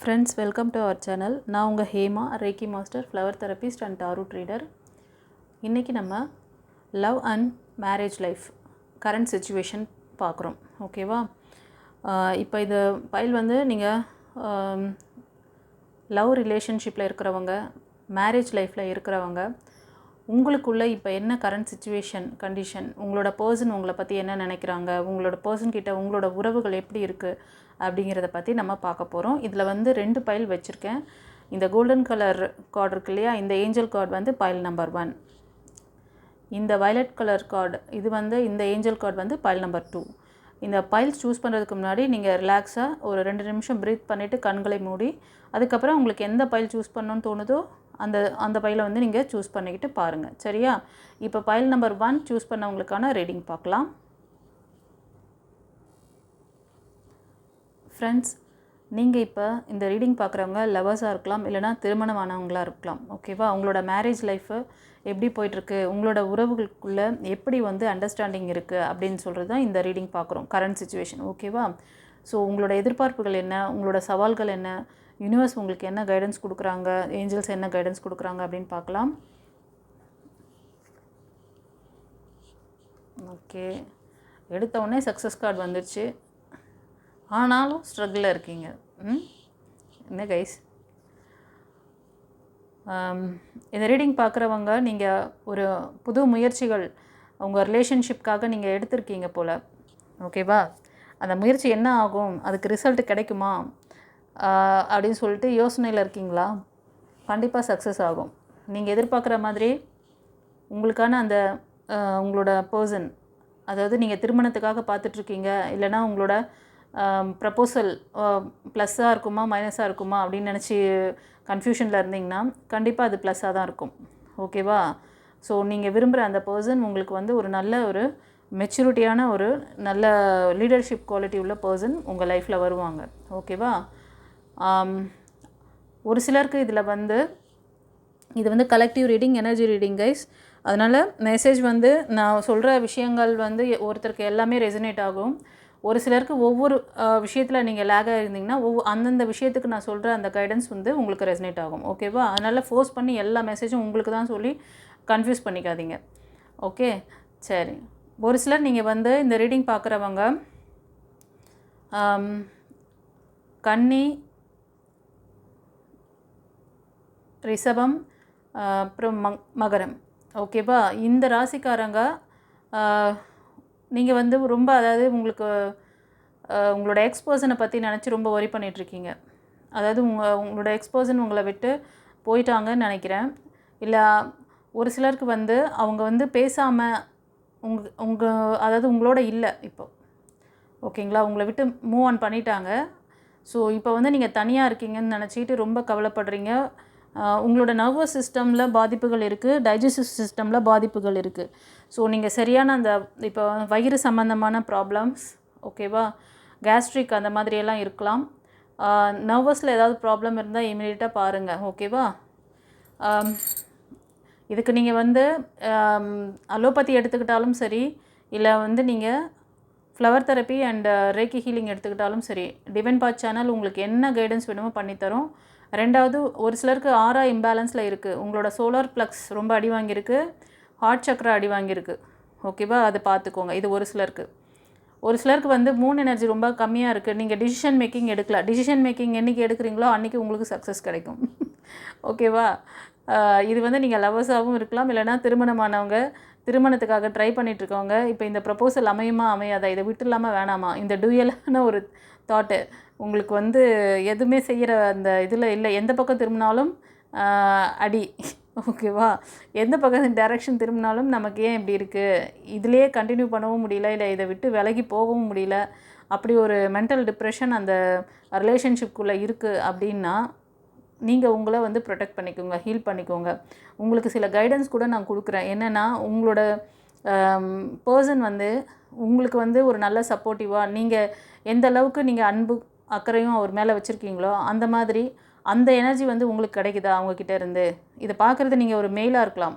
Friends welcome to our channel நான் உங்கள் Hema reiki master flower therapist and tarot reader இன்றைக்கி நம்ம love and marriage life current situation பார்க்குறோம். ஓகேவா இப்போ இது பைல் வந்து நீங்கள் லவ் ரிலேஷன்ஷிப்பில் இருக்கிறவங்க மேரேஜ் லைஃப்பில் இருக்கிறவங்க உங்களுக்குள்ளே இப்போ என்ன கரண்ட் சுச்சுவேஷன் கண்டிஷன் உங்களோட பர்சன் உங்களை பற்றி என்ன நினைக்கிறாங்க உங்களோட பர்சன் கிட்ட உங்களோட உறவுகள் எப்படி இருக்குது அப்படிங்கிறத பற்றி நம்ம பார்க்க போகிறோம் இதில் வந்து ரெண்டு பைல் வச்சுருக்கேன். இந்த கோல்டன் கலர் கார்டு இருக்கு இல்லையா? இந்த ஏஞ்சல் கார்டு வந்து பைல் நம்பர் ஒன் இந்த வயலட் கலர் கார்டு இது வந்து இந்த ஏஞ்சல் கார்டு வந்து பைல் நம்பர் டூ இந்த பைல்ஸ் சூஸ் பண்ணுறதுக்கு முன்னாடி நீங்கள் ரிலாக்ஸாக ஒரு ரெண்டு நிமிஷம் ப்ரீத் பண்ணிவிட்டு கண்களை மூடி அதுக்கப்புறம் உங்களுக்கு எந்த பைல் சூஸ் பண்ணணும்னு தோணுதோ அந்த அந்த பைலை வந்து நீங்கள் சூஸ் பண்ணிக்கிட்டு பாருங்கள் சரியா? இப்போ பைல் நம்பர் ஒன் சூஸ் பண்ணவங்களுக்கான ரீடிங் பார்க்கலாம் ஃப்ரெண்ட்ஸ் நீங்கள் இப்போ இந்த ரீடிங் பார்க்குறவங்க லவர்ஸாக இருக்கலாம் இல்லைனா திருமணமானவங்களாக இருக்கலாம் ஓகேவா உங்களோட மேரேஜ் லைஃபு எப்படி போயிட்டுருக்கு? உங்களோட உறவுகளுக்குள்ளே எப்படி வந்து அண்டர்ஸ்டாண்டிங் இருக்குது அப்படின்னு சொல்கிறது தான் இந்த ரீடிங் பார்க்குறோம் கரண்ட் சுச்சுவேஷன் ஓகேவா ஸோ உங்களோட எதிர்பார்ப்புகள் என்ன? உங்களோட சவால்கள் என்ன? யூனிவர்ஸ் உங்களுக்கு என்ன கைடன்ஸ் கொடுக்குறாங்க? ஏஞ்சல்ஸ் என்ன கைடன்ஸ் கொடுக்குறாங்க அப்படின்னு பார்க்கலாம். ஓகே எடுத்த உடனே சக்ஸஸ் கார்டு வந்துடுச்சு ஆனாலும் ஸ்ட்ரகிளில் இருக்கீங்க. ம்? என்ன கைஸ் இந்த ரீடிங் பார்க்குறவங்க நீங்கள் ஒரு புது முயற்சிகள் உங்கள் ரிலேஷன்ஷிப்காக நீங்கள் எடுத்திருக்கீங்க போல். ஓகேவா அந்த முயற்சி என்ன ஆகும்? அதுக்கு ரிசல்ட் கிடைக்குமா? அப்படின்னு சொல்லிட்டு யோசனையில் இருக்கீங்களா? கண்டிப்பாக சக்ஸஸ் ஆகும். நீங்கள் எதிர்பார்க்குற மாதிரி உங்களுக்கான அந்த உங்களோட பர்சன் அதாவது நீங்கள் திருமணத்துக்காக பார்த்துட்ருக்கீங்க இல்லைனா உங்களோட ப்ரப்போசல் ப்ளஸ்ஸாக இருக்குமா மைனஸாக இருக்குமா அப்படின்னு நினச்சி கன்ஃபியூஷனில் இருந்தீங்கன்னா கண்டிப்பாக அது ப்ளஸ்ஸாக தான் இருக்கும். ஓகேவா ஸோ நீங்கள் விரும்புகிற அந்த பர்சன் உங்களுக்கு வந்து ஒரு நல்ல ஒரு மெச்சூரிட்டியான ஒரு நல்ல லீடர்ஷிப் குவாலிட்டி உள்ள பர்சன் உங்கள் லைஃப்பில் வருவாங்க. ஓகேவா ஒரு சிலருக்கு இதில் வந்து இது வந்து collective reading energy reading guys அதனால் மெசேஜ் வந்து நான் சொல்கிற விஷயங்கள் வந்து ஒருத்தருக்கு எல்லாமே ரெசனேட் ஆகும். ஒரு சிலருக்கு ஒவ்வொரு விஷயத்தில் நீங்கள் லேகாக இருந்தீங்கன்னா ஒவ்வொரு அந்தந்த விஷயத்துக்கு நான் சொல்கிற அந்த கைடன்ஸ் வந்து உங்களுக்கு ரெசனேட் ஆகும். ஓகேவா அதனால் ஃபோர்ஸ் பண்ணி எல்லா மெசேஜும் உங்களுக்கு தான் சொல்லி கன்ஃபியூஸ் பண்ணிக்காதீங்க. ஓகே சரி. ஒரு சிலர் நீங்கள் வந்து இந்த ரீடிங் பார்க்குறவங்க கன்னி ரிஷபம் அப்புறம் மங் மகரம். ஓகேவா இந்த ராசிக்காரங்க நீங்கள் வந்து ரொம்ப அதாவது உங்களுக்கு உங்களோட எக்ஸ்பர்சனை பற்றி நினச்சி ரொம்ப ஒரி பண்ணிகிட்ருக்கீங்க அதாவது உங்கள் உங்களோட எக்ஸ்பர்சன் உங்களை விட்டு போயிட்டாங்கன்னு நினைக்கிறேன். இல்லை ஒரு சிலருக்கு வந்து அவங்க வந்து பேசாமல் உங்க உங்கள் அதாவது உங்களோட இல்லை இப்போ. ஓகேங்களா உங்களை விட்டு மூவ் ஆன் பண்ணிட்டாங்க. ஸோ இப்போ வந்து நீங்கள் தனியாக இருக்கீங்கன்னு நினச்சிட்டு ரொம்ப கவலைப்படுறீங்க. உங்களோட நர்வஸ் சிஸ்டமில் பாதிப்புகள் இருக்குது டைஜஸ்டிவ் சிஸ்டமில் பாதிப்புகள் இருக்குது ஸோ நீங்கள் சரியான அந்த இப்போ வயிறு சம்மந்தமான ப்ராப்ளம்ஸ் ஓகேவா கேஸ்ட்ரிக் அந்த மாதிரியெல்லாம் இருக்கலாம். நர்வஸில் ஏதாவது ப்ராப்ளம் இருந்தால் இமீடியட்டாக பாருங்கள் ஓகேவா இதுக்கு நீங்கள் வந்து அலோபதி எடுத்துக்கிட்டாலும் சரி இல்லை வந்து நீங்கள் flower therapy and reiki healing எடுத்துக்கிட்டாலும் சரி டிவென் பாத் சேனல் உங்களுக்கு என்ன கைடன்ஸ் வேணுமோ பண்ணித்தரும். ரெண்டாவது ஒரு சிலருக்கு ஆறா இம்பேலன்ஸில் இருக்குது உங்களோட சோலார் ப்ளக்ஸ் ரொம்ப அடி வாங்கியிருக்கு. ஹார்ட் சக்கரா அடி வாங்கியிருக்கு. ஓகேவா அதை பார்த்துக்கோங்க. இது ஒரு சிலருக்கு. ஒரு சிலருக்கு வந்து மூன் எனர்ஜி ரொம்ப கம்மியாக இருக்குது நீங்கள் டிசிஷன் மேக்கிங் எடுக்கல. டிசிஷன் மேக்கிங் என்றைக்கு எடுக்கிறீங்களோ அன்றைக்கி உங்களுக்கு சக்ஸஸ் கிடைக்கும். ஓகேவா இது வந்து நீங்கள் லவர்ஸாகவும் இருக்கலாம். இல்லைனா திருமணமானவங்க திருமணத்துக்காக ட்ரை பண்ணிகிட்ருக்கவங்க இப்போ இந்த ப்ரப்போசல் அமையுமா அமையாதா? இதை விட்டுலாமா வேணாமா? இந்த டூயலான ஒரு தாட்டு உங்களுக்கு வந்து எதுவுமே செய்கிற அந்த இதில் இல்லை. எந்த பக்கம் திரும்பினாலும் அடி. ஓகேவா எந்த பக்கம் டைரக்ஷன் திரும்பினாலும் நமக்கு ஏன் இப்படி இருக்குது இதிலே கண்டினியூ பண்ணவும் முடியல இல்லை இதை விட்டு விலகி போகவும் முடியல. அப்படி ஒரு மென்டல் டிப்ரெஷன் அந்த ரிலேஷன்ஷிப்குள்ளே இருக்குது அப்படின்னா நீங்கள் உங்களை வந்து ப்ரொடெக்ட் பண்ணிக்கோங்க ஹீல் பண்ணிக்கோங்க. உங்களுக்கு சில கைடன்ஸ் கூட நான் கொடுக்குறேன். என்னென்னா உங்களோட பர்சன் வந்து உங்களுக்கு வந்து ஒரு நல்ல சப்போர்ட்டிவாக நீங்கள் எந்த அளவுக்கு நீங்கள் அன்பு அக்கறையும் அவர் மேலே வச்சுருக்கீங்களோ அந்த மாதிரி அந்த எனர்ஜி வந்து உங்களுக்கு கிடைக்குதா அவங்கக்கிட்ட இருந்து? இதை பார்க்குறது நீங்கள் ஒரு மெயிலாக இருக்கலாம்.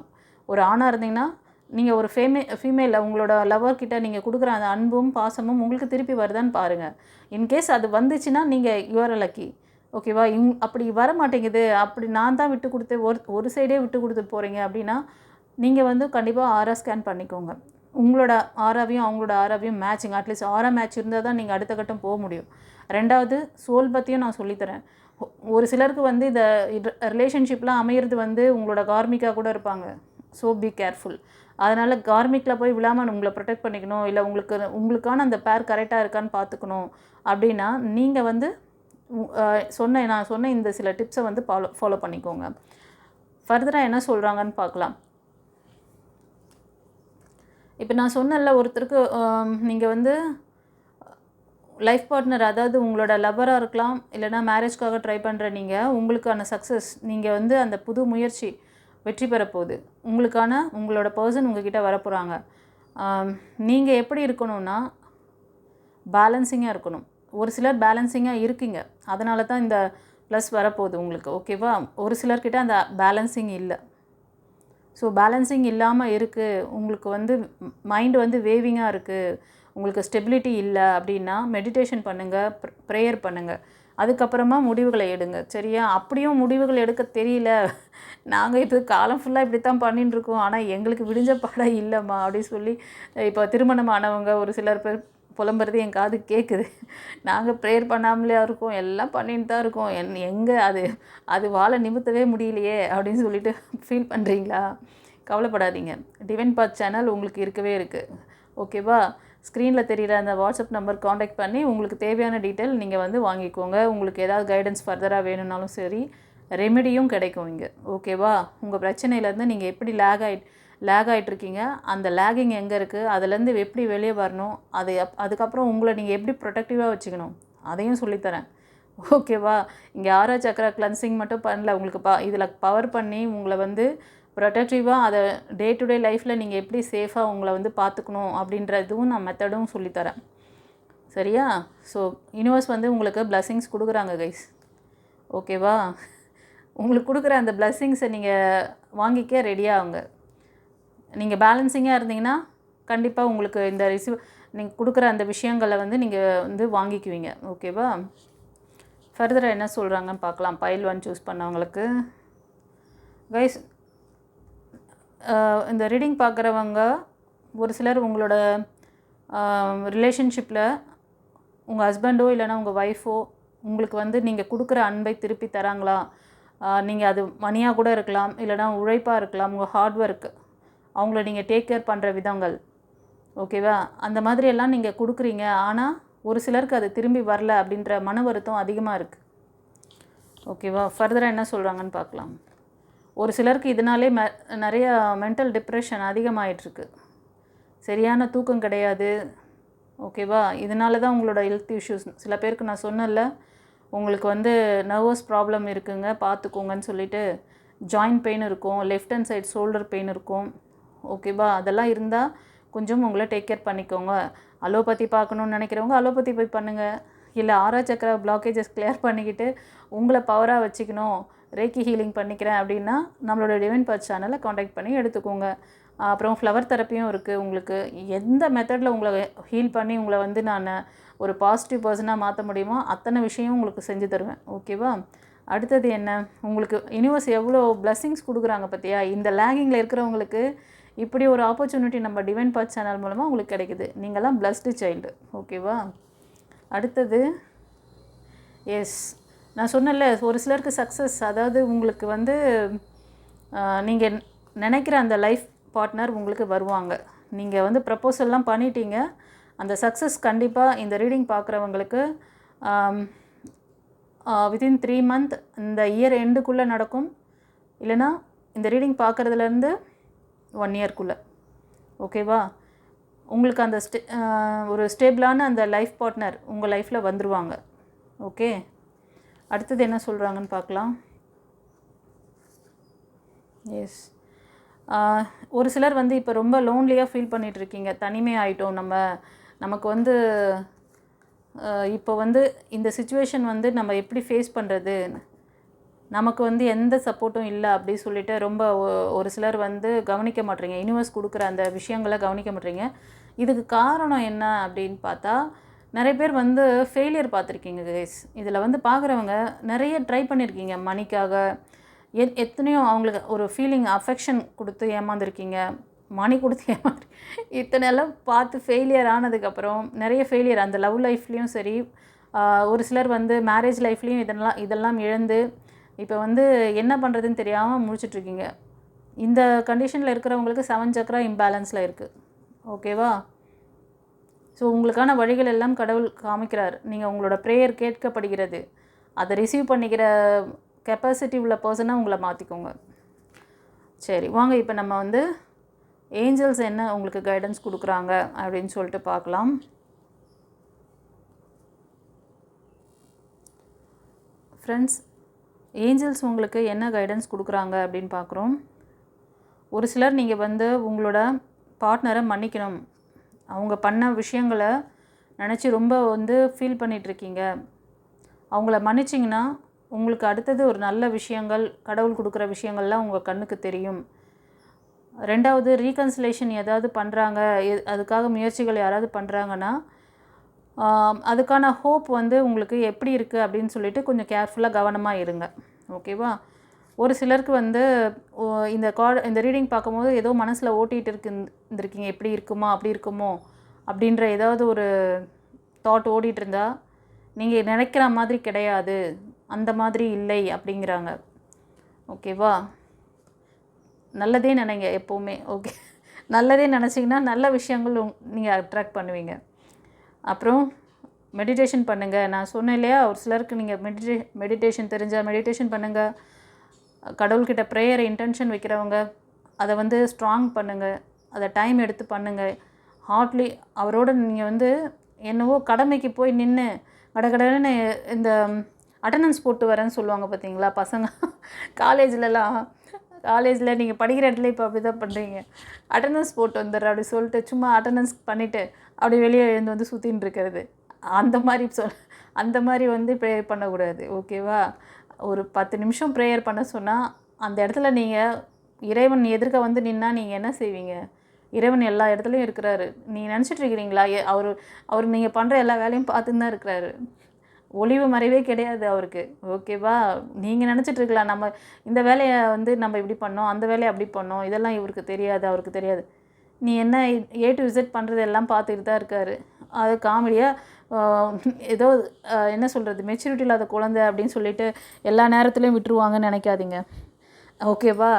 ஒரு ஆணாக இருந்தீங்கன்னா நீங்கள் ஒரு ஃபேமே ஃபீமேல் உங்களோட லவர்கிட்ட நீங்கள் கொடுக்குற அந்த அன்பும் பாசமும் உங்களுக்கு திருப்பி வருதான்னு பாருங்கள் இன்கேஸ் அது வந்துச்சுன்னா நீங்கள் யூஆர் லக்கி ஓகேவா இங் அப்படி வர மாட்டேங்குது அப்படி நான் தான் விட்டு கொடுத்து ஒரு ஒரு சைடே விட்டு கொடுத்து போகிறீங்க அப்படின்னா நீங்கள் வந்து கண்டிப்பாக ஆரா ஸ்கேன் பண்ணிக்கோங்க. உங்களோட ஆராவையும் அவங்களோட ஆராவையும் matching at least aura match இருந்தால் தான் நீங்கள் அடுத்த கட்டம் போக முடியும். ரெண்டாவது சோல் பற்றியும் நான் சொல்லித்தரேன். ஒரு சிலருக்கு வந்து இந்த ரிலேஷன்ஷிப்லாம் அமையிறது வந்து உங்களோட கார்மிக்காக கூட இருப்பாங்க. ஸோ பி கேர்ஃபுல் அதனால் கார்மிக்கில் போய் விழாமல் உங்களை ப்ரொடெக்ட் பண்ணிக்கணும். இல்லை உங்களுக்கு உங்களுக்கான அந்த பேர் கரெக்டாக இருக்கான்னு பார்த்துக்கணும் அப்படின்னா நீங்கள் வந்து சொன்ன நான் சொன்ன இந்த சில டிப்ஸை வந்து ஃபாலோ ஃபாலோ பண்ணிக்கோங்க. ஃபர்தராக என்ன சொல்கிறாங்கன்னு பார்க்கலாம் இப்போ நான் சொன்னேன்ல ஒருத்தருக்கு நீங்கள் வந்து லைஃப் பார்ட்னர் அதாவது உங்களோட லவ்வராக இருக்கலாம் இல்லைனா மேரேஜ்க்காக ட்ரை பண்ணுற நீங்கள் உங்களுக்கான சக்ஸஸ் நீங்கள் வந்து அந்த புது முயற்சி வெற்றி பெற போகுது. உங்களுக்கான உங்களோட பர்சன் உங்ககிட்ட வரப்போகிறாங்க நீங்கள் எப்படி இருக்கணும்னா பேலன்சிங்காக இருக்கணும். ஒரு சிலர் பேலன்சிங்காக இருக்கீங்க. அதனால தான் இந்த ப்ளஸ் வரப்போகுது உங்களுக்கு ஓகேவா ஒரு சிலர்கிட்ட அந்த பேலன்சிங் இல்லை. ஸோ பேலன்சிங் இல்லாமல் இருக்குது உங்களுக்கு வந்து மைண்டு வந்து வேவிங்காக இருக்குது உங்களுக்கு ஸ்டெபிலிட்டி இல்லை அப்படின்னா மெடிடேஷன் பண்ணுங்கள் ப்ரேயர் பண்ணுங்கள் அதுக்கப்புறமா முடிவுகளை எடுங்க. சரியா? அப்படியும் முடிவுகள் எடுக்க தெரியல. நாங்கள் இது காலம் ஃபுல்லாக இப்படி தான் பண்ணிட்டு இருக்கோம். ஆனால் எங்களுக்கு விடிஞ்ச பாடம் இல்லைம்மா அப்படின்னு சொல்லி இப்போ திருமணமானவங்க ஒரு சிலர் பேர் புலம்புறது என் காது கேட்குது நாங்கள் ப்ரேயர் பண்ணாமலே இருக்கோம். எல்லாம் பண்ணிட்டு தான் இருக்கோம். என் எங்கே அது அது வாழை நிமித்தவே முடியலையே அப்படின்னு சொல்லிட்டு ஃபீல் பண்ணுறீங்களா கவலைப்படாதீங்க. டிவைன் பாத் சேனல் உங்களுக்கு இருக்கவே இருக்குது ஓகேவா ஸ்க்ரீனில் தெரிகிற அந்த வாட்ஸ்அப் நம்பர் காண்டாக்ட் பண்ணி உங்களுக்கு தேவையான டீட்டெயில் நீங்கள் வந்து வாங்கிக்கோங்க. உங்களுக்கு ஏதாவது கைடன்ஸ் ஃபர்தராக வேணும்னாலும் சரி ரெமெடியும் கிடைக்கும் இங்கே. ஓகேவா உங்கள் பிரச்சனையிலேருந்து நீங்கள் எப்படி லேக் ஆகி லேக் ஆகிட்ருக்கீங்க அந்த லேகிங் எங்கே இருக்குது அதுலேருந்து எப்படி வெளியே வரணும்? அது அப் அதுக்கப்புறம் உங்களை நீங்கள் எப்படி ப்ரொடக்டிவாக வச்சுக்கணும்? அதையும் சொல்லித்தரேன். ஓகேவா இங்கே ஆரா சக்கரா கிளன்சிங் மட்டும் பண்ணல. உங்களுக்கு ப இதில் பவர் பண்ணி உங்களை வந்து ப்ரொடக்டிவாக அதை டே டு டே லைஃப்பில் நீங்கள் எப்படி சேஃபாக உங்களை வந்து பார்த்துக்கணும் அப்படின்ற இதுவும் நான் மெத்தடும் சொல்லித்தரேன். சரியா? ஸோ யூனிவர்ஸ் வந்து உங்களுக்கு பிளஸ்ஸிங்ஸ் கொடுக்குறாங்க கைஸ் ஓகேவா உங்களுக்கு கொடுக்குற அந்த பிளஸ்ஸிங்ஸை நீங்கள் வாங்கிக்க ரெடியாகுங்க நீங்கள் பேலன்சிங்காக இருந்தீங்கன்னா கண்டிப்பாக உங்களுக்கு இந்த ரிசீவ் நீங்கள் கொடுக்குற அந்த விஷயங்களை வந்து நீங்கள் வந்து வாங்கிக்குவீங்க. ஓகேவா ஃபர்தராக என்ன சொல்கிறாங்கன்னு பார்க்கலாம். பைல் ஒன் சூஸ் பண்ணவங்களுக்கு. கைஸ் இந்த ரீடிங் பார்க்குறவங்க ஒரு சிலர் உங்களோட ரிலேஷன்ஷிப்பில் உங்கள் ஹஸ்பண்டோ இல்லைன்னா உங்கள் ஒய்ஃபோ உங்களுக்கு வந்து நீங்கள் கொடுக்குற அன்பை திருப்பி தராங்களா? நீங்கள் அது மணியாக கூட இருக்கலாம் இல்லைன்னா உழைப்பாக இருக்கலாம் உங்கள் ஹார்ட் ஒர்க் அவங்கள நீங்கள் டேக் கேர் பண்ணுற விதங்கள். ஓகேவா அந்த மாதிரியெல்லாம் நீங்கள் கொடுக்குறீங்க. ஆனால் ஒரு சிலருக்கு அது திரும்பி வரல அப்படின்ற மன வருத்தம் அதிகமாக இருக்குது ஓகேவா ஃபர்தராக என்ன சொல்கிறாங்கன்னு பார்க்கலாம் ஒரு சிலருக்கு இதனாலே மெ நிறைய மென்டல் டிப்ரெஷன் அதிகமாயிட்டிருக்கு. சரியான தூக்கம் கிடையாது. ஓகேவா இதனால தான் உங்களோட ஹெல்த் இஷ்யூஸ் சில பேருக்கு நான் சொன்னேன்ல உங்களுக்கு வந்து நர்வஸ் ப்ராப்ளம் இருக்குங்க பார்த்துக்கோங்கன்னு சொல்லிட்டு ஜாயிண்ட் பெயின் இருக்கும் left hand side shoulder pain இருக்கும். ஓகேவா அதெல்லாம் இருந்தால் கொஞ்சம் உங்களை டேக் கேர் பண்ணிக்கோங்க. அலோபதி பார்க்கணுன்னு நினைக்கிறவங்க அலோபதி போய் பண்ணுங்கள் இல்லை ஆரா சக்கர பிளாக்கேஜஸ் கிளியர் பண்ணிக்கிட்டு உங்களை பவராக வச்சுக்கணும். ரேக்கி ஹீலிங் பண்ணிக்கிறேன் அப்படின்னா நம்மளோட டிவைன் பர்ச் சேனலை காண்டாக்ட் பண்ணி எடுத்துக்கோங்க. அப்புறம் ஃப்ளவர் தெரப்பியும் இருக்குது உங்களுக்கு. எந்த மெத்தடில் உங்களை ஹீல் பண்ணி உங்களை வந்து நான் ஒரு பாசிட்டிவ் பர்சனாக மாற்ற முடியுமோ அத்தனை விஷயம் உங்களுக்கு செஞ்சு தருவேன். ஓகேவா அடுத்தது என்ன? உங்களுக்கு யூனிவர்ஸ் எவ்வளோ பிளஸ்ஸிங்ஸ் கொடுக்குறாங்க பார்த்தியா இந்த லேகிங்கில் இருக்கிறவங்களுக்கு இப்படி ஒரு ஆப்பர்ச்சுனிட்டி நம்ம டிவைன் பாத் சேனல் மூலமாக உங்களுக்கு கிடைக்குது. நீங்கள்லாம் பிளஸ்டு சைல்டு ஓகேவா அடுத்தது எஸ் நான் சொன்னேன்ல ஒரு சிலருக்கு சக்ஸஸ் அதாவது உங்களுக்கு வந்து நீங்கள் நினைக்கிற அந்த லைஃப் பார்ட்னர் உங்களுக்கு வருவாங்க. நீங்கள் வந்து ப்ரப்போசல்லாம் பண்ணிட்டீங்க. அந்த சக்ஸஸ் கண்டிப்பாக இந்த ரீடிங் பார்க்குறவங்களுக்கு வித்தின் த்ரீ மந்த் இந்த இயர் எண்டுக்குள்ளே நடக்கும். இல்லைன்னா இந்த ரீடிங் பார்க்குறதுலேருந்து ஒன் இயர்க்குள்ளே ஓகேவா உங்களுக்கு அந்த ஸ்டே ஒரு ஸ்டேபிளான அந்த லைஃப் பார்ட்னர் உங்கள் லைஃப்பில் வந்துடுவாங்க ஓகே அடுத்தது என்ன சொல்கிறாங்கன்னு பார்க்கலாம். எஸ் ஒரு சிலர் வந்து இப்போ ரொம்ப லோன்லியாக ஃபீல் பண்ணிகிட்ருக்கீங்க தனிமை ஆகிட்டோம் நம்ம. நமக்கு வந்து இப்போ வந்து இந்த சுச்சுவேஷன் வந்து நம்ம எப்படி ஃபேஸ் பண்ணுறது நமக்கு வந்து எந்த சப்போர்ட்டும் இல்லை அப்படி சொல்லிட்டு ரொம்ப ஒ- ஒரு சிலர் வந்து கவனிக்க மாட்றீங்க யூனிவர்ஸ் கொடுக்குற அந்த விஷயங்களை கவனிக்க மாட்றீங்க இதுக்கு காரணம் என்ன அப்படின்னு பார்த்தா நிறைய பேர் வந்து ஃபெயிலியர் பார்த்துருக்கீங்க கைஸ் இதில் வந்து பார்க்குறவங்க நிறைய ட்ரை பண்ணியிருக்கீங்க மணிக்காக எ எத்தனையோ அவங்களுக்கு ஒரு ஃபீலிங் அஃபெக்ஷன் கொடுத்து ஏமாந்துருக்கீங்க. மணி கொடுத்து ஏமாந்து இத்தனை எல்லாம் பார்த்து ஃபெயிலியர் ஆனதுக்கப்புறம் நிறைய ஃபெயிலியர் அந்த லவ் லைஃப்லேயும் சரி ஒரு சிலர் வந்து மேரேஜ் லைஃப்லேயும் இதெல்லாம் இதெல்லாம் இழந்து இப்போ வந்து என்ன பண்ணுறதுன்னு தெரியாமல் முடிச்சிட்ருக்கீங்க இந்த கண்டிஷனில் இருக்கிறவங்களுக்கு செவன் சக்கரா இம்பேலன்ஸில் இருக்குது ஓகேவா ஸோ உங்களுக்கான வழிகள் எல்லாம் கடவுள் காமிக்கிறார். நீங்கள் உங்களோட ப்ரேயர் கேட்கப்படுகிறது. அதை ரிசீவ் பண்ணிக்கிற கெப்பாசிட்டி உள்ள பர்சனாக உங்களை மாற்றிக்கோங்க சரி வாங்க இப்போ நம்ம வந்து ஏஞ்சல்ஸ் என்ன உங்களுக்கு கைடன்ஸ் கொடுக்குறாங்க அப்படின்னு சொல்லிட்டு பார்க்கலாம். ஃப்ரெண்ட்ஸ் ஏஞ்சல்ஸ் உங்களுக்கு என்ன கைடன்ஸ் கொடுக்குறாங்க அப்படின்னு பார்க்குறோம். ஒரு சிலர் நீங்கள் வந்து உங்களோட பார்ட்னரை மன்னிக்கணும். அவங்க பண்ண விஷயங்களை நினச்சி ரொம்ப வந்து ஃபீல் பண்ணிகிட்ருக்கீங்க அவங்கள மன்னிச்சிங்கன்னா உங்களுக்கு அடுத்தது ஒரு நல்ல விஷயங்கள் கடவுள் கொடுக்குற விஷயங்கள்லாம் உங்கள் கண்ணுக்கு தெரியும். ரெண்டாவது ரீகன்சிலேஷன் ஏதாவது பண்ணுறாங்க அதுக்காக முயற்சிகள் யாராவது பண்ணுறாங்கன்னா அதுக்கான ஹோப் வந்து உங்களுக்கு எப்படி இருக்குது அப்படின்னு சொல்லிட்டு கொஞ்சம் கேர்ஃபுல்லாக கவனமாக இருங்க. ஓகேவா ஒரு சிலருக்கு வந்து ஓ, இந்த கார்டு இந்த ரீடிங் பார்க்கும்போது ஏதோ மனசில் ஓட்டிகிட்டு இருக்கு இருந்திருக்கீங்க. எப்படி இருக்குமா? அப்படி இருக்குமோ? அப்படின்ற ஏதாவது ஒரு தாட் ஓடிட்டு இருந்தா நீங்கள் நினைக்கிற மாதிரி கிடையாது. அந்த மாதிரி இல்லை அப்படிங்கிறாங்க. ஓகேவா நல்லதே நினைங்க எப்போவுமே. ஓகே நல்லதே நினச்சிங்கன்னா நல்ல விஷயங்கள் நீங்கள் அட்ராக்ட் பண்ணுவீங்க. அப்புறம் மெடிடேஷன் பண்ணுங்கள் நான் சொன்னேன் இல்லையா? ஒரு சிலருக்கு நீங்கள் மெடிடே மெடிடேஷன் தெரிஞ்சால் மெடிடேஷன் பண்ணுங்கள் கடவுள்கிட்ட ப்ரேயர் இன்டென்ஷன் வைக்கிறவங்க அதை வந்து ஸ்ட்ராங் பண்ணுங்கள் அதை டைம் எடுத்து பண்ணுங்கள் ஹார்ட்லி அவரோட நீங்கள் வந்து என்னவோ கடமைக்கு போய் நின்று கடகடன்னு இந்த அட்டண்டன்ஸ் போட்டு வரேன்னு சொல்லுவாங்க பார்த்தீங்களா பசங்க காலேஜ்லலாம் காலேஜில் நீங்கள் படிக்கிற இடத்துல இப்போ அப்படி தான் பண்ணுறீங்க அட்டண்டன்ஸ் போட்டு வந்துடுற அப்படி சொல்லிட்டு சும்மா அட்டண்டன்ஸ் பண்ணிவிட்டு அப்படி வெளியே எழுந்து வந்து சுற்றின்னு இருக்கிறது. அந்த மாதிரி சொல் அந்த மாதிரி வந்து ப்ரேயர் பண்ணக்கூடாது. ஓகேவா ஒரு பத்து நிமிஷம் ப்ரேயர் பண்ண சொன்னால் அந்த இடத்துல நீங்கள் இறைவன் எதிர்க்க வந்து நின்னால் நீங்கள் என்ன செய்வீங்க? இறைவன் எல்லா இடத்துலையும் இருக்கிறாரு. நீங்கள் நினச்சிட்டு இருக்கிறீங்களா? அவர் அவர் நீங்கள் பண்ணுற எல்லா வேலையும் பார்த்துன்னு தான் இருக்கிறாரு. ஒளிவு மறைவே கிடையாது அவருக்கு. ஓகேவா நீங்கள் நினச்சிட்டு இருக்கலாம். நம்ம இந்த வேலையை வந்து நம்ம இப்படி பண்ணோம் அந்த வேலையை அப்படி பண்ணோம் இதெல்லாம் இவருக்கு தெரியாது அவருக்கு தெரியாது. நீ என்ன ஏ டு விசிட் பண்ணுறது எல்லாம் பார்த்துட்டு தான் இருக்காரு. அது காமெடியாக ஏதோ என்ன சொல்கிறது மெச்சூரிட்டி இல்லாத குழந்தை அப்படின்னு சொல்லிட்டு எல்லா நேரத்துலையும் விட்டுருவாங்கன்னு நினைக்காதீங்க. ஓகேவா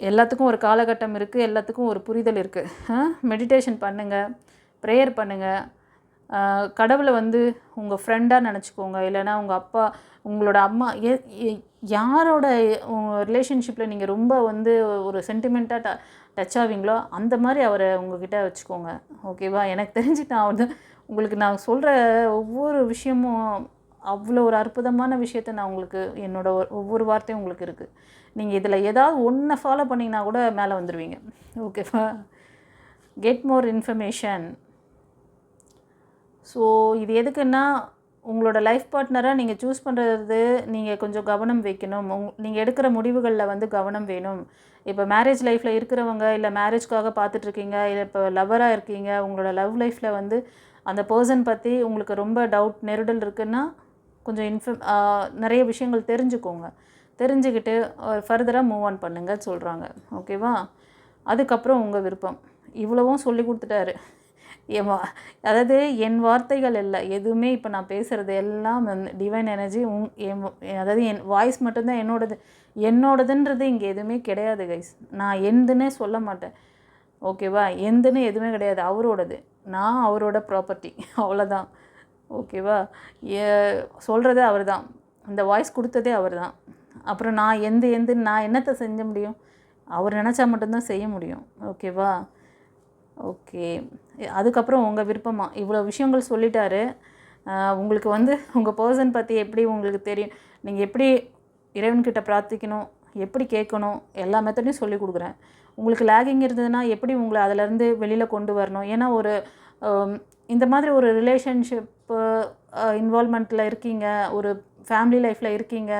எல்லாத்துக்கும் ஒரு காலகட்டம் இருக்குது எல்லாத்துக்கும் ஒரு புரிதல் இருக்குது மெடிடேஷன் பண்ணுங்கள் ப்ரேயர் பண்ணுங்கள் கடவுளை வந்து உங்கள் ஃப்ரெண்டாக நினச்சிக்கோங்க. இல்லைன்னா உங்கள் அப்பா உங்களோட அம்மா யாரோட ரிலேஷன்ஷிப்பில் நீங்கள் ரொம்ப வந்து ஒரு சென்டிமெண்ட்டாக ட டச் ஆவீங்களோ அந்த மாதிரி அவரை உங்ககிட்ட வச்சுக்கோங்க. ஓகேவா எனக்கு தெரிஞ்சு நான் வந்து உங்களுக்கு நான் சொல்கிற ஒவ்வொரு விஷயமும் அவ்வளோ ஒரு அற்புதமான விஷயத்த நான் உங்களுக்கு என்னோட ஒவ்வொரு வார்த்தையும் உங்களுக்கு இருக்குது நீங்கள் இதில் ஏதாவது ஒன்றை ஃபாலோ பண்ணிங்கன்னா கூட மேலே வந்துடுவீங்க ஓகேவா கெட் மோர் இன்ஃபர்மேஷன் ஸோ இது எதுக்குன்னா உங்களோட லைஃப் பார்ட்னராக நீங்கள் சூஸ் பண்ணுறது நீங்கள் கொஞ்சம் கவனம் வைக்கணும். உங் நீங்கள் எடுக்கிற முடிவுகளில் வந்து கவனம் வேணும். இப்போ மேரேஜ் லைஃப்பில் இருக்கிறவங்க இல்லை மேரேஜ்க்காக பார்த்துட்ருக்கீங்க இல்லை இப்போ லவராக இருக்கீங்க உங்களோட லவ் லைஃப்பில் வந்து அந்த பர்சன் பற்றி உங்களுக்கு ரொம்ப டவுட் நெருடல் இருக்குன்னா கொஞ்சம் இன்ஃபம் நிறைய விஷயங்கள் தெரிஞ்சுக்கோங்க. தெரிஞ்சுக்கிட்டு ஃபர்தராக மூவ் ஆன் பண்ணுங்கன்னு சொல்கிறாங்க ஓகேவா அதுக்கப்புறம் உங்கள் விருப்பம். இவ்வளவும் சொல்லி கொடுத்துட்டாரு. என் வா அதாவது என் வார்த்தைகள் இல்லை. எதுவுமே இப்போ நான் பேசுகிறது எல்லாம் டிவைன் எனர்ஜி உங் என் அதாவது என் வாய்ஸ் மட்டும்தான் என்னோடது. என்னோடதுன்றது இங்கே எதுவுமே கிடையாது கைஸ் நான் எந்துன்னே சொல்ல மாட்டேன். ஓகேவா எந்துன்னு எதுவுமே கிடையாது. அவரோடது. நான் அவரோட ப்ராப்பர்ட்டி அவ்வளோதான் ஓகேவா சொல்கிறதே அவர் தான் இந்த வாய்ஸ் கொடுத்ததே அவர் தான் அப்புறம் நான் எந்த எந்த நான் என்னத்தை செஞ்ச முடியும்? அவர் நினச்சா மட்டும்தான் செய்ய முடியும். ஓகேவா ஓகே அதுக்கப்புறம் உங்கள் விருப்பமாக இவ்வளோ விஷயங்கள் சொல்லிட்டாரு. உங்களுக்கு வந்து உங்கள் பர்சன் பற்றி எப்படி உங்களுக்கு தெரியும்? நீங்கள் எப்படி இறைவன்கிட்ட பிரார்த்திக்கணும்? எப்படி கேட்கணும்? எல்லா மெத்தடையும் சொல்லி கொடுக்குறேன். உங்களுக்கு லேகிங் இருந்ததுன்னா எப்படி உங்களை அதிலேருந்து வெளியில் கொண்டு வரணும்? ஏன்னா ஒரு இந்த மாதிரி ஒரு ரிலேஷன்ஷிப்பு இன்வால்மெண்ட்டில் இருக்கீங்க ஒரு ஃபேமிலி லைஃப்பில் இருக்கீங்க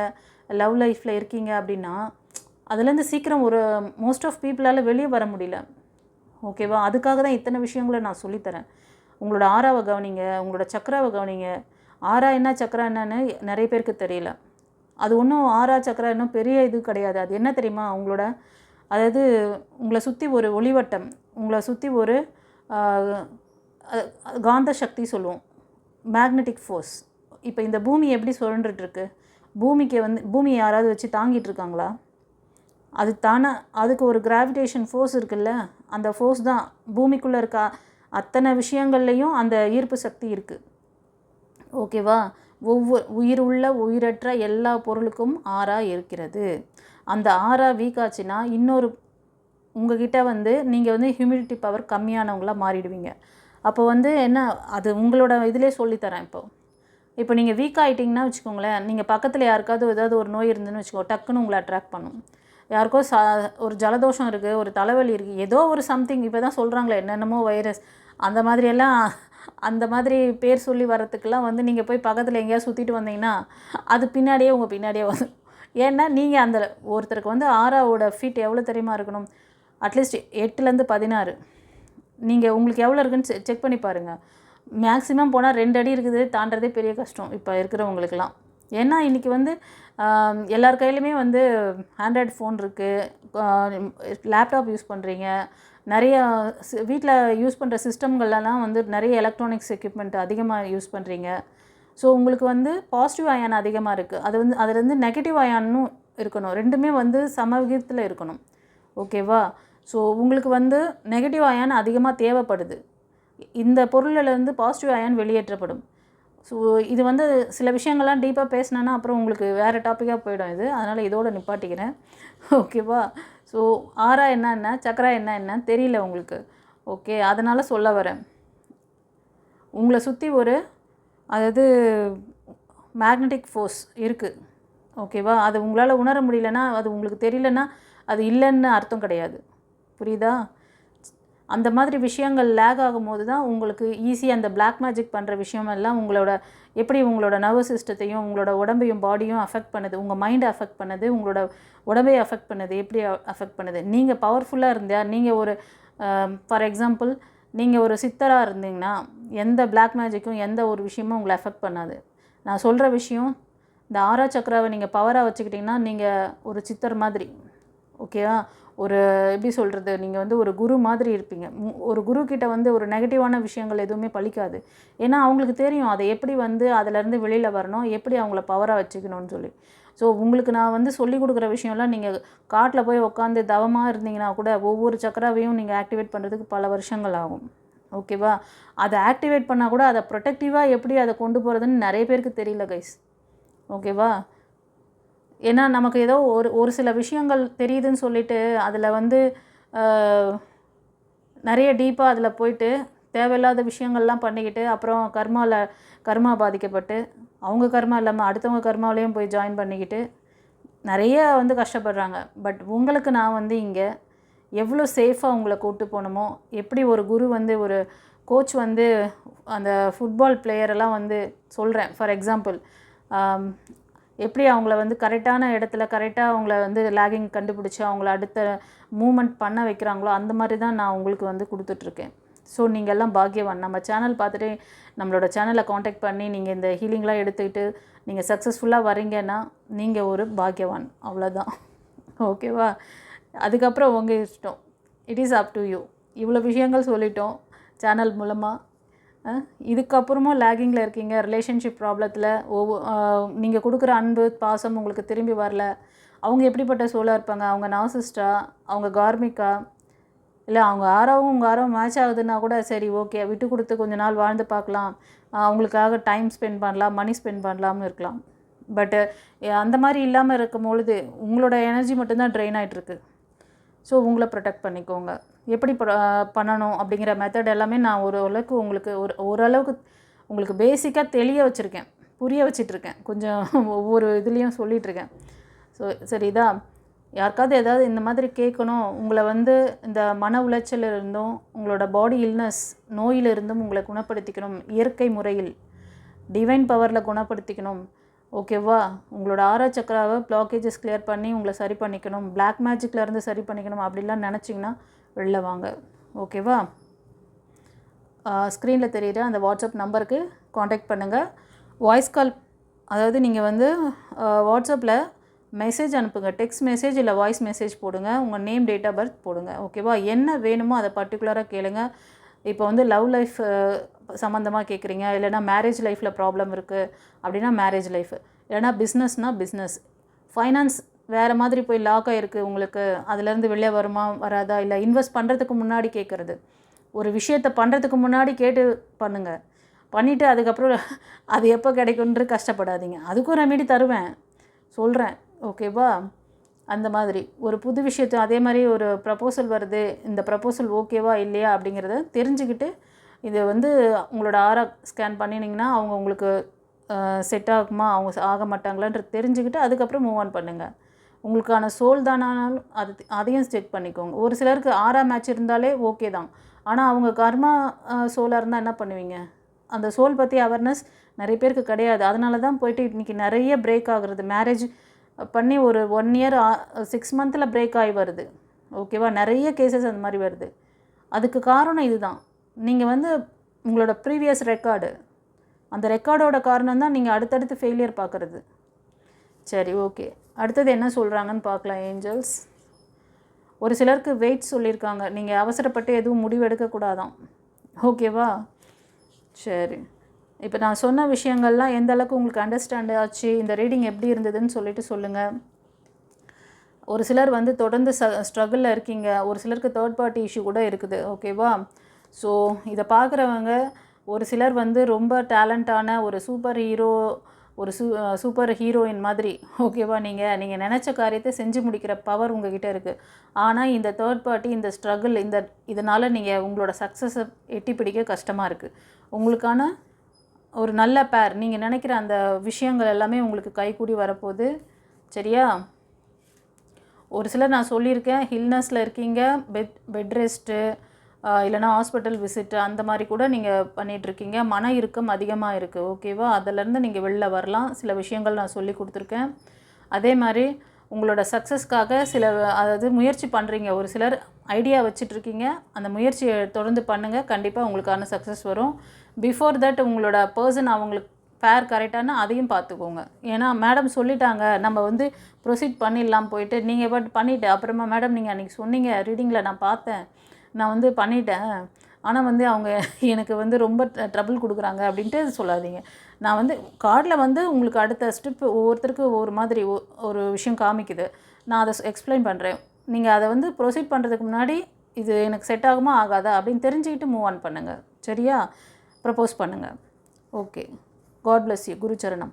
லவ் லைஃப்பில் இருக்கீங்க அப்படின்னா அதுலேருந்து சீக்கிரம் ஒரு மோஸ்ட் ஆஃப் பீப்புளால் வெளியே வர முடியல. ஓகேவா அதுக்காக தான் இத்தனை விஷயங்களை நான் சொல்லித்தரேன். உங்களோட ஆறாவை கவனிங்க உங்களோட சக்கராவை கவனிங்க. ஆறா என்ன சக்கரா என்னன்னு நிறைய பேருக்கு தெரியல. அது ஒன்றும் ஆறா சக்கரா இன்னும் பெரிய இது கிடையாது. அது என்ன தெரியுமா? உங்களோட அதாவது உங்களை சுற்றி ஒரு ஒளிவட்டம் உங்களை சுற்றி ஒரு காந்த சக்தி சொல்லுவோம். மேக்னெட்டிக் ஃபோர்ஸ் இப்போ இந்த பூமி எப்படி சுழன்றுட்டுருக்கு பூமிக்கு வந்து பூமி யாராவது வச்சு தாங்கிட்டு இருக்காங்களா? அது தானே அதுக்கு ஒரு கிராவிடேஷன் ஃபோர்ஸ் இருக்குல்ல? அந்த ஃபோர்ஸ் தான் பூமிக்குள்ளே இருக்க அத்தனை விஷயங்கள்லையும் அந்த ஈர்ப்பு சக்தி இருக்குது ஓகேவா ஒவ்வொரு உயிர் உள்ள உயிரற்ற எல்லா பொருளுக்கும் ஆறாக இருக்கிறது. அந்த ஆறாக வீக் ஆச்சுன்னா இன்னொரு உங்ககிட்ட வந்து நீங்கள் வந்து ஹியூமிடிட்டி பவர் கம்மியானவங்களாக மாறிடுவீங்க. அப்போ வந்து என்ன அது உங்களோட இதிலே சொல்லித்தரேன் இப்போ. இப்போ நீங்கள் வீக் ஆகிட்டிங்கன்னா வச்சுக்கோங்களேன் நீங்கள் பக்கத்தில் யாருக்காவது ஏதாவது ஒரு நோய் இருந்துன்னு வச்சுக்கோ டக்குன்னு உங்களை அட்ராக்ட் பண்ணும். யாருக்கோ சா ஒரு ஜலதோஷம் இருக்குது ஒரு தலைவலி இருக்குது ஏதோ ஒரு சம்திங் இப்போ தான் சொல்கிறாங்களே என்னென்னமோ வைரஸ் அந்த மாதிரியெல்லாம் அந்த மாதிரி பேர் சொல்லி வரத்துக்கெல்லாம் வந்து நீங்கள் போய் பக்கத்தில் எங்கேயாவது சுற்றிட்டு வந்தீங்கன்னா அது பின்னாடியே உங்கள் பின்னாடியே வரும் ஏன்னா நீங்கள் அந்த ஒருத்தருக்கு வந்து ஆறாவோட ஃபீட் எவ்வளோ தெரியுமா இருக்கணும்? அட்லீஸ்ட் எட்டுலேருந்து பதினாறு. நீங்கள் உங்களுக்கு எவ்வளோ இருக்குன்னு செக் பண்ணி பாருங்கள் மேக்ஸிமம் போனால் ரெண்டு அடி இருக்குது தாண்டதே பெரிய கஷ்டம் இப்போ இருக்கிறவங்களுக்குலாம் ஏன்னா இன்றைக்கி வந்து எல்லார் கையிலுமே வந்து ஆண்ட்ராய்டு ஃபோன் இருக்குது லேப்டாப் யூஸ் பண்ணுறீங்க நிறைய வீட்டில் யூஸ் பண்ணுற சிஸ்டம்கள்லாம் வந்து நிறைய எலக்ட்ரானிக்ஸ் எக்யூப்மெண்ட் அதிகமாக யூஸ் பண்ணுறீங்க ஸோ உங்களுக்கு வந்து பாசிட்டிவ் அயான் அதிகமாக இருக்குது அது வந்து அதுலேருந்து நெகட்டிவ் அயானும் இருக்கணும். ரெண்டுமே வந்து சம விகிதத்தில் இருக்கணும் ஓகேவா ஸோ உங்களுக்கு வந்து நெகட்டிவ் அயான் அதிகமாக தேவைப்படுது. இந்த பொருளிலேருந்து பாசிட்டிவ் அயான் வெளியேற்றப்படும். ஸோ இது வந்து சில விஷயங்கள்லாம் டீப்பாக பேசினேன்னா அப்புறம் உங்களுக்கு வேறு டாப்பிக்காக போயிடும் இது. அதனால் இதோடு நிப்பாட்டிக்கிறேன். ஓகேவா ஸோ ஆறா என்ன என்ன? சக்கரா என்ன என்ன? தெரியல உங்களுக்கு. ஓகே அதனால் சொல்ல வரேன். உங்களை சுற்றி ஒரு அதாவது மேக்னெட்டிக் ஃபோர்ஸ் இருக்குது ஓகேவா அது உங்களால் உணர முடியலன்னா அது உங்களுக்கு தெரியலன்னா அது இல்லைன்னு அர்த்தம் கிடையாது. புரியுதா? அந்த மாதிரி விஷயங்கள் லேக் ஆகும்போது தான் உங்களுக்கு ஈஸியாக அந்த பிளாக் மேஜிக் பண்ணுற விஷயமெல்லாம் உங்களோட எப்படி உங்களோட நர்வஸ் சிஸ்டத்தையும் உங்களோட உடம்பையும் பாடியும் அஃபெக்ட் பண்ணுது? உங்கள் மைண்டை அஃபெக்ட் பண்ணுது? உங்களோட உடம்பை அஃபெக்ட் பண்ணுது? எப்படி அஃபெக்ட் பண்ணுது? நீங்கள் பவர்ஃபுல்லாக இருந்தால் நீங்கள் ஒரு ஃபார் எக்ஸாம்பிள் நீங்கள் ஒரு சித்தராக இருந்தீங்கன்னா எந்த பிளாக் மேஜிக்கும் எந்த ஒரு விஷயமும் உங்களை அஃபெக்ட் பண்ணாது. நான் சொல்கிற விஷயம் இந்த ஆரா சக்கராவை நீங்கள் பவராக வச்சுக்கிட்டிங்கன்னா நீங்கள் ஒரு சித்தர் மாதிரி ஓகேவா ஒரு எப்படி சொல்கிறது நீங்கள் வந்து ஒரு குரு மாதிரி இருப்பீங்க. மு- ஒரு குரு கிட்ட வந்து ஒரு நெகட்டிவான விஷயங்கள் எதுவுமே பலிக்காது ஏன்னா அவங்களுக்கு தெரியும் அதை எப்படி வந்து அதிலேருந்து வெளியில் வரணும் எப்படி அவங்கள பவராக வச்சுக்கணும்னு சொல்லி. ஸோ உங்களுக்கு நான் வந்து சொல்லி கொடுக்குற விஷயம்லாம் நீங்கள் காட்டில் போய் உட்காந்து தவமாக இருந்தீங்கன்னா கூட ஒவ்வொரு சக்கராவையும் நீங்கள் ஆக்டிவேட் பண்ணுறதுக்கு பல வருஷங்கள் ஆகும். ஓகேவா அதை ஆக்டிவேட் பண்ணால் கூட அதை ப்ரொடெக்டிவாக எப்படி அதை கொண்டு போகிறதுன்னு நிறைய பேருக்கு தெரியல கைஸ் ஓகேவா ஏன்னா நமக்கு ஏதோ ஒரு ஒரு சில விஷயங்கள் தெரியுதுன்னு சொல்லிட்டு அதில் வந்து நிறைய டீப்பாக அதில் போயிட்டு தேவையில்லாத விஷயங்கள்லாம் பண்ணிக்கிட்டு அப்புறம் கர்மாவில் கர்மா பாதிக்கப்பட்டு அவங்க கர்மா இல்லாமல் அடுத்தவங்க கர்மாவிலையும் போய் ஜாயின் பண்ணிக்கிட்டு நிறைய வந்து கஷ்டப்படுறாங்க. பட் உங்களுக்கு நான் வந்து இங்கே எவ்வளோ சேஃபாக உங்களை கூப்பிட்டு போகணுமோ எப்படி ஒரு குரு வந்து ஒரு கோச் வந்து அந்த ஃபுட்பால் பிளேயரெல்லாம் வந்து சொல்கிறேன் ஃபார் எக்ஸாம்பிள் um, எப்படி அவங்கள வந்து கரெக்டான இடத்துல கரெக்டாக அவங்கள வந்து லேகிங் கண்டுபிடிச்சி அவங்கள அடுத்த மூமெண்ட் பண்ண வைக்கிறாங்களோ அந்த மாதிரி தான் நான் உங்களுக்கு வந்து கொடுத்துட்ருக்கேன் ஸோ நீங்கள் எல்லாம் பாக்கியவான். நம்ம சேனல் பார்த்துட்டு நம்மளோட சேனலை காண்டாக்ட் பண்ணி நீங்கள் இந்த ஹீலிங்லாம் எடுத்துக்கிட்டு நீங்கள் சக்ஸஸ்ஃபுல்லாக வரீங்கன்னா நீங்கள் ஒரு பாக்கியவான். அவ்வளோதான் ஓகேவா அதுக்கப்புறம் உங்கள் இஷ்டம். It is up to you இவ்வளோ விஷயங்கள் சொல்லிட்டோம் சேனல் மூலமாக இதுக்கப்புறமும் லேகிங்கில் இருக்கீங்க. ரிலேஷன்ஷிப் ப்ராப்ளத்தில் ஒவ்வொரு நீங்கள் கொடுக்குற அன்பு பாசம் உங்களுக்கு திரும்பி வரல. அவங்க எப்படிப்பட்ட சூழலாக இருப்பாங்க? அவங்க நாசிஸ்டா அவங்க கார்மிக்கா? இல்லை அவங்க ஆறாவும் உங்கள் ஆறாவும் மேட்ச் ஆகுதுன்னா கூட சரி ஓகே விட்டு கொடுத்து கொஞ்ச நாள் வாழ்ந்து பார்க்கலாம். அவங்களுக்காக டைம் ஸ்பெண்ட் பண்ணலாம் மணி ஸ்பெண்ட் பண்ணலாம்னு இருக்கலாம். பட்டு அந்த மாதிரி இல்லாமல் இருக்கும் பொழுது உங்களோட எனர்ஜி மட்டும்தான் ட்ரெயின் ஆகிட்டுருக்கு ஸோ உங்களை ப்ரொடெக்ட் பண்ணிக்கோங்க. எப்படி பண்ணணும் அப்படிங்கிற மெத்தட் எல்லாமே நான் ஒரு அளவுக்கு உங்களுக்கு ஒரு ஓரளவுக்கு உங்களுக்கு பேசிக்காக தெளிய வச்சுருக்கேன். புரிய வச்சிட்ருக்கேன் கொஞ்சம் ஒவ்வொரு இதுலேயும் சொல்லிகிட்ருக்கேன் ஸோ சரிதான் யாருக்காவது ஏதாவது இந்த மாதிரி கேட்கணும் உங்களை வந்து இந்த மன உளைச்சல் இருந்தும் உங்களோட பாடி இல்னஸ் நோயிலிருந்தும் உங்களை குணப்படுத்திக்கணும் இயற்கை முறையில் டிவைன் பவரில் குணப்படுத்திக்கணும். ஓகேவா உங்களோட ஆரா சக்கராவை பிளாக்கேஜஸ் கிளியர் பண்ணி உங்களை சரி பண்ணிக்கணும். பிளாக் மேஜிக்கில் இருந்து சரி பண்ணிக்கணும் அப்படிலாம் நினச்சிங்கன்னா வெளில வாங்க. ஓகேவா ஸ்க்ரீனில் தெரியுற அந்த வாட்ஸ்அப் நம்பருக்கு காண்டாக்ட் பண்ணுங்கள் வாய்ஸ் கால் அதாவது நீங்கள் வந்து வாட்ஸ்அப்பில் மெசேஜ் அனுப்புங்க. டெக்ஸ்ட் மெசேஜ் இல்லை வாய்ஸ் மெசேஜ் போடுங்க. உங்கள் நேம் டேட் ஆஃப் பர்த் போடுங்க. ஓகேவா என்ன வேணுமோ அதை பர்டிகுலராக கேளுங்க. இப்போ வந்து லவ் லைஃப் சம்மந்தமாக கேட்குறீங்க இல்லைனா மேரேஜ் லைஃப்பில் ப்ராப்ளம் இருக்குது அப்படின்னா மேரேஜ் லைஃப் இல்லைனா பிஸ்னஸ்னால் பிஸ்னஸ் ஃபைனான்ஸ் வேறு மாதிரி போய் லாக் ஆகிருக்கு உங்களுக்கு. அதுலேருந்து வெளியே வருமா வராதா? இல்லை இன்வெஸ்ட் பண்ணுறதுக்கு முன்னாடி கேட்குறது ஒரு விஷயத்தை பண்ணுறதுக்கு முன்னாடி கேட்டு பண்ணுங்கள் பண்ணிவிட்டு அதுக்கப்புறம் அது எப்போ கிடைக்குன்ற கஷ்டப்படாதீங்க. அதுக்கும் ரெமெடி தருவேன். சொல்கிறேன் ஓகேவா? அந்த மாதிரி. ஒரு புது விஷயத்தை அதே மாதிரி ஒரு ப்ரப்போசல் வருது இந்த ப்ரப்போசல் ஓகேவா இல்லையா அப்படிங்கிறத தெரிஞ்சுக்கிட்டு இதை வந்து உங்களோட ஆரா ஸ்கேன் பண்ணினீங்கன்னா அவங்க உங்களுக்கு செட் ஆகுமா அவங்க ஆக மாட்டாங்களான்ற தெரிஞ்சுக்கிட்டு அதுக்கப்புறம் மூவ் ஆன் பண்ணுங்கள் உங்களுக்கான சோல் தானானாலும் அது அதையும் செக் பண்ணிக்கோங்க. ஒரு சிலருக்கு ஆறாம் மேட்ச் இருந்தாலே ஓகே தான். ஆனால் அவங்க கர்மா சோலாக இருந்தால் என்ன பண்ணுவீங்க? அந்த சோல் பற்றி அவேர்னஸ் நிறைய பேருக்கு கிடையாது. அதனால தான் போயிட்டு இன்றைக்கி நிறைய பிரேக் ஆகுறது. மேரேஜ் பண்ணி ஒரு ஒன் இயர் சிக்ஸ் மந்தில் பிரேக் ஆகி வருது. ஓகேவா நிறைய கேசஸ் அந்த மாதிரி வருது. அதுக்கு காரணம் இதுதான். நீங்கள் வந்து உங்களோட ப்ரீவியஸ் ரெக்கார்டு அந்த ரெக்கார்டோட காரணம் தான் நீங்கள் அடுத்தடுத்து ஃபெயிலியர் பார்க்குறது. சரி ஓகே அடுத்தது என்ன சொல்கிறாங்கன்னு பார்க்கலாம் ஏஞ்சல்ஸ் ஒரு சிலருக்கு வெயிட் சொல்லியிருக்காங்க. நீங்கள் அவசரப்பட்டு எதுவும் முடிவு எடுக்கக்கூடாதான் ஓகேவா சரி. இப்போ நான் சொன்ன விஷயங்கள்லாம் எந்த அளவுக்கு உங்களுக்கு அண்டர்ஸ்டாண்ட் ஆச்சு? இந்த ரீடிங் எப்படி இருந்ததுன்னு சொல்லிட்டு சொல்லுங்கள் ஒரு சிலர் வந்து தொடர்ந்து ச ஸ்ட்ரகிளில் இருக்கீங்க. ஒரு சிலருக்கு தேர்ட் பார்ட்டி இஷ்யூ கூட இருக்குது. ஓகேவா ஸோ இதை பார்க்குறவங்க ஒரு சிலர் வந்து ரொம்ப டேலண்டான ஒரு சூப்பர் ஹீரோ ஒரு சூ சூப்பர் ஹீரோயின் மாதிரி. ஓகேவா நீங்கள் நீங்கள் நினச்ச காரியத்தை செஞ்சு முடிக்கிற பவர் உங்ககிட்ட இருக்குது ஆனால் இந்த தேர்ட் பார்ட்டி இந்த ஸ்ட்ரகிள் இந்த இதனால் நீங்கள் உங்களோட சக்ஸஸை எட்டி பிடிக்க கஷ்டமாக இருக்குது உங்களுக்கான ஒரு நல்ல பேர் நீங்கள் நினைக்கிற அந்த விஷயங்கள் எல்லாமே உங்களுக்கு கைகூடி வரப்போகுது. சரியா? ஒரு சிலர் நான் சொல்லியிருக்கேன் ஹில்னஸில் இருக்கீங்க பெட் பெட் ரெஸ்ட்டு இல்லைனா ஹாஸ்பிட்டல் விசிட்டு அந்த மாதிரி கூட நீங்கள் பண்ணிகிட்ருக்கீங்க மன இறுக்கம் அதிகமாக இருக்குது ஓகேவா அதிலேருந்து நீங்கள் வெளில வரலாம். சில விஷயங்கள் நான் சொல்லி கொடுத்துருக்கேன். அதே மாதிரி உங்களோட சக்ஸஸ்க்காக சில அதாவது முயற்சி பண்ணுறீங்க ஒரு சிலர் ஐடியா வச்சிட்ருக்கீங்க. அந்த முயற்சியை தொடர்ந்து பண்ணுங்கள் கண்டிப்பாக உங்களுக்கான சக்ஸஸ் வரும். பிஃபோர் தட் உங்களோட பர்சன் அவங்களுக்கு ஃபேர் கரெக்டான அதையும் பார்த்துக்கோங்க ஏன்னா மேடம் சொல்லிட்டாங்க. நம்ம வந்து ப்ரொசீட் பண்ணிடலாம் போயிட்டு. நீங்கள் பட் பண்ணிவிட்டு அப்புறமா மேடம் நீங்கள் அன்றைக்கி சொன்னீங்க ரீடிங்கில் நான் பார்த்தேன். நான் வந்து பண்ணிட்டேன். ஆனால் வந்து அவங்க எனக்கு வந்து ரொம்ப ட்ரபிள் கொடுக்குறாங்க அப்படின்ட்டு சொல்லாதீங்க. நான் வந்து கார்டில் வந்து உங்களுக்கு அடுத்த ஸ்டெப் ஒவ்வொருத்தருக்கு ஒவ்வொரு மாதிரி ஒரு விஷயம் காமிக்குது. நான் அதை எக்ஸ்பிளைன் பண்ணுறேன் நீங்கள் அதை வந்து ப்ரொசீட் பண்ணுறதுக்கு முன்னாடி இது எனக்கு செட் ஆகுமா ஆகாதா அப்படின்னு தெரிஞ்சுக்கிட்டு மூவ் ஆன் பண்ணுங்கள் சரியா? ப்ரப்போஸ் பண்ணுங்கள் ஓகே காட் பிளஸ் யூ குருச்சரணம்.